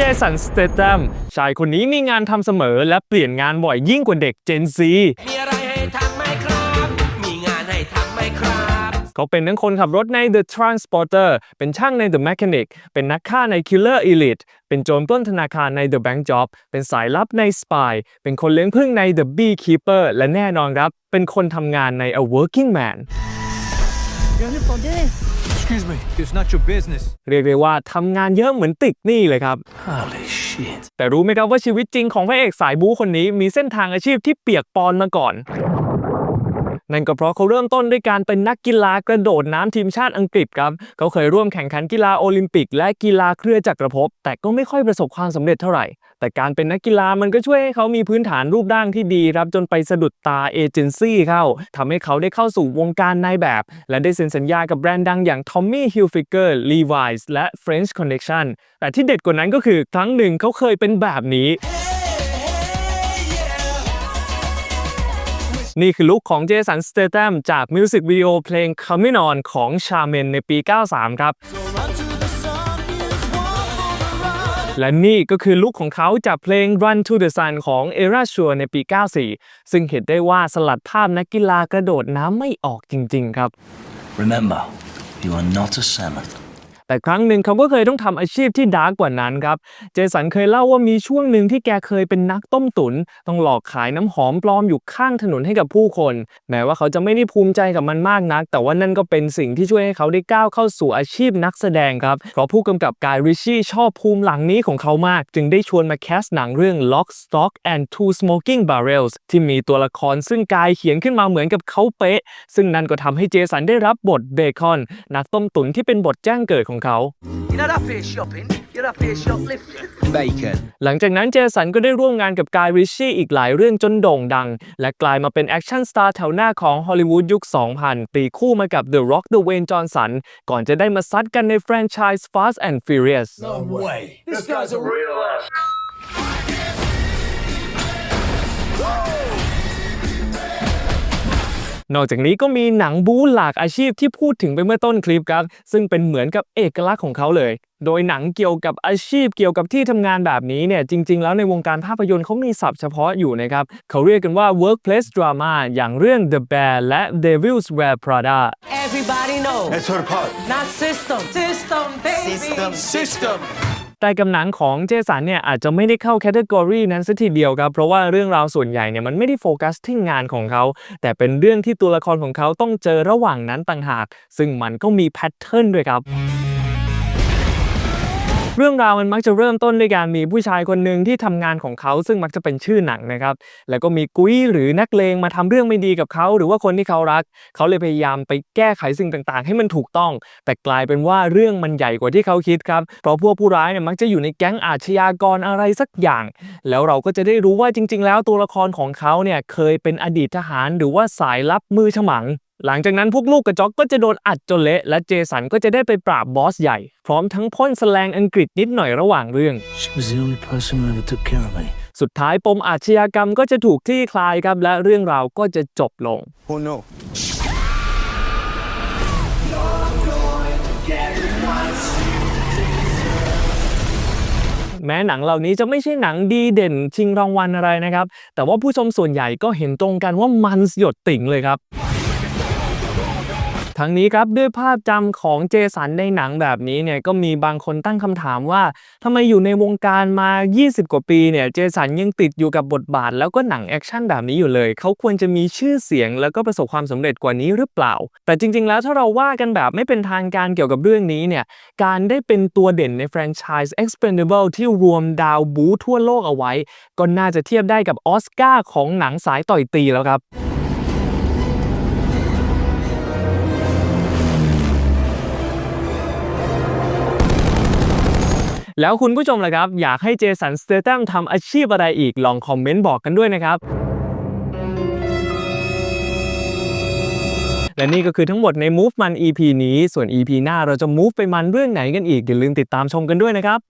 จสันสเตตัมชายคนนี้มีงานทำเสมอและเปลี่ยนงานบ่อยยิ่งกว่าเด็ก Gen Z มีอะไรให้ทำไหมครับ มีงานให้ทำไหมครับ เขาเป็นทั้งคนขับรถใน The Transporter เป็นช่างใน The Mechanic เป็นนักฆ่าใน Killer Elite เป็นโจรปล้นธนาคารใน The Bank Job เป็นสายลับใน Spy เป็นคนเลี้ยงผึ้งใน The Beekeeper และแน่นอนครับ เป็นคนทำงานใน A Working Man Excuse me, it's not your business. เรียกได้ว่าทำงานเยอะเหมือนติกหนี่เลยครับ Holy shit. แต่รู้ไหมครับว่าชีวิตจริงของพระเอกสายบู๊คนนี้มีเส้นทางอาชีพที่เปียกปอนมาก่อน นั่นก็เพราะเขาเริ่มต้นด้วยการเป็นนักกีฬากระโดดน้ำทีมชาติอังกฤษครับ เขาเคยร่วมแข่งขันกีฬาโอลิมปิก และกีฬาเครือจักรภพแต่ก็ไม่ค่อยประสบความสำเร็จเท่าไหร่ แต่การเป็นนักกีฬามันก็ช่วยให้เขามีพื้นฐานรูปร่างที่ดีครับจนไปสะดุดตาเอเจนซี่เข้าทำให้เขาได้เข้าสู่วงการนายแบบ และได้เซ็นสัญญากับแบรนด์ดังอย่าง Tommy Hilfiger, Levi's และ French Connection แต่ที่เด็ดกว่านั้นก็คือครั้งหนึ่งเขาเคยเป็นแบบนี้ นี่คือลุคของเจสันสเต t ัมจากมิวสิกวิดีโอเพลง Coming On ของชาเมนในปี 93 ครับ และนี่ก็คือลุคของเขาจากเพลง Run to the Sun ของ Era Sure ในปี 94 ซึ่งเห็นได้ว่าสลัดภาพนักกีฬากระโดดน้ำไม่ออกจริง ๆ ครับ Remember, you are not a salmon. แต่ครั้งหนึ่งเขาก็เคยต้องทำอาชีพที่ดาร์กกว่านั้นครับ เจสันเคยเล่าว่ามีช่วงหนึ่งที่แกเคยเป็นนักต้มตุน ต้องหลอกขายน้ำหอมปลอมอยู่ข้างถนนให้กับผู้คน แม้ว่าเขาจะไม่ได้ภูมิใจกับมันมากนัก แต่ว่านั่นก็เป็นสิ่งที่ช่วยให้เขาได้ก้าวเข้าสู่อาชีพนักแสดงครับ เพราะผู้กำกับกายริชชี่ชอบภูมิหลังนี้ของเขามาก จึงได้ชวนมาแคสต์หนังเรื่อง Lock Stock and Two Smoking Barrels ที่มีตัวละครซึ่งกายเขียนขึ้นมาเหมือนกับเขาเป๊ะ ซึ่งนั่นก็ทำให้เจสันได้รับบทเบคอน นักต้มตุ๋นที่เป็นบทแจ้งเกิดของขา You're not up here shopping, you're up here shoplifting. Bacon. หลังจากนั้นเจสันก็ได้ร่วมงานกับกายริชชี่อีกหลายเรื่องจนโด่งดัง และกลายมาเป็นแอคชั่นสตาร์แถวหน้าของฮอลลีวูดยุค 2000 ตีคู่มากับ The Rock The Wayne Johnson ก่อนจะได้มาซัดกันในแฟรนไชส์ Fast and Furious No way. This guy's a real ass. นอกจากนี้ก็มีหนังบู๊หลากอาชีพที่พูดถึงไปเมื่อต้นคลิปครับ ซึ่งเป็นเหมือนกับเอกลักษณ์ของเขาเลย โดยหนังเกี่ยวกับอาชีพเกี่ยวกับที่ทำงานแบบนี้เนี่ยจริง ๆ แล้วในวงการภาพยนตร์เขามีศัพท์เฉพาะอยู่นะครับ เขาเรียกกันว่า workplace drama อย่างเรื่อง The Bear และ Devil's Wear Prada Everybody know. Let's heard part. Not system. System, baby. System. แต่กับหนังของเจสันเนี่ยอาจจะไม่ได้เข้าแคตตากรีนั้นสัทีเดียวครับเพราะว่าเรื่องราวส่วนใหญ่เนี่ยมันไม่ได้โฟกัสที่งานของเขา แต่เป็นเรื่องที่ตัวละครของเขาต้องเจอระหว่างนั้นต่างหาก ซึ่งมันก็มีแพทเทิร์นด้วยครับ เรื่องราวมันมักจะเริ่มต้นด้วยการมีผู้ชายคนหนึ่งที่ทำงานของเขาซึ่งมักจะเป็นชื่อหนังนะครับ แล้วก็มีกุ้ยหรือนักเลงมาทำเรื่องไม่ดีกับเขาหรือว่าคนที่เขารัก เขาเลยพยายามไปแก้ไขสิ่งต่างๆ ให้มันถูกต้อง แต่กลายเป็นว่าเรื่องมันใหญ่กว่าที่เขาคิดครับเพราะพวกผู้ร้ายเนี่ยมักจะอยู่ในแก๊งอาชญากรอะไรสักอย่าง แล้วเราก็จะได้รู้ว่าจริง ๆ แล้วตัวละครของเขาเนี่ยเคยเป็นอดีตทหารหรือว่าสายลับมือฉมัง หลังจากนั้นพวกลูกกระจอกก็จะโดนอัดจนเละ และเจสันก็จะได้ไปปราบบอสใหญ่ พร้อมทั้งพ่นแสลงอังกฤษนิดหน่อยระหว่างเรื่อง She was the only person who ever took care of me. สุดท้ายปมอาชญากรรมก็จะถูกคลี่คลายครับและเรื่องราวก็จะจบลง Oh no. แม้หนังเหล่านี้จะไม่ใช่หนังดีเด่นชิงรางวัลอะไรนะครับ แต่ว่าผู้ชมส่วนใหญ่ก็เห็นตรงกันว่ามันหยดติ่งเลยครับ ทั้งนี้ครับด้วยภาพจำของเจสันในหนังแบบนี้เนี่ยก็มีบางคนตั้งคำถามว่าทำไมอยู่ในวงการมา 20 กว่าปีเนี่ยเจสันยังติดอยู่กับบทบาท แล้วก็หนังแอคชั่นแบบนี้อยู่เลย เขาควรจะมีชื่อเสียง แล้วก็ประสบความสำเร็จกว่านี้หรือเปล่า แต่จริง ๆ แล้วถ้าเราว่ากันแบบไม่เป็นทางการเกี่ยวกับเรื่องนี้เนี่ยการได้เป็นตัวเด่นในแฟรนไชส์ Expendable ที่รวมดาวบูทั่วโลกเอาไว้ ก็น่าจะเทียบได้กับออสการ์ของหนังสายต่อยตีแล้วครับ แล้วคุณผู้ชมล่ะครับ อยากให้เจสันสเตตัมทำอาชีพอะไรอีกลองคอมเมนต์บอกกันด้วยนะครับ และนี่ก็คือทั้งหมดใน Move มัน EP นี้ ส่วน EP หน้าเราจะ Move ไปมันเรื่องไหนกันอีกอย่าลืมติดตามชมกันด้วยนะครับ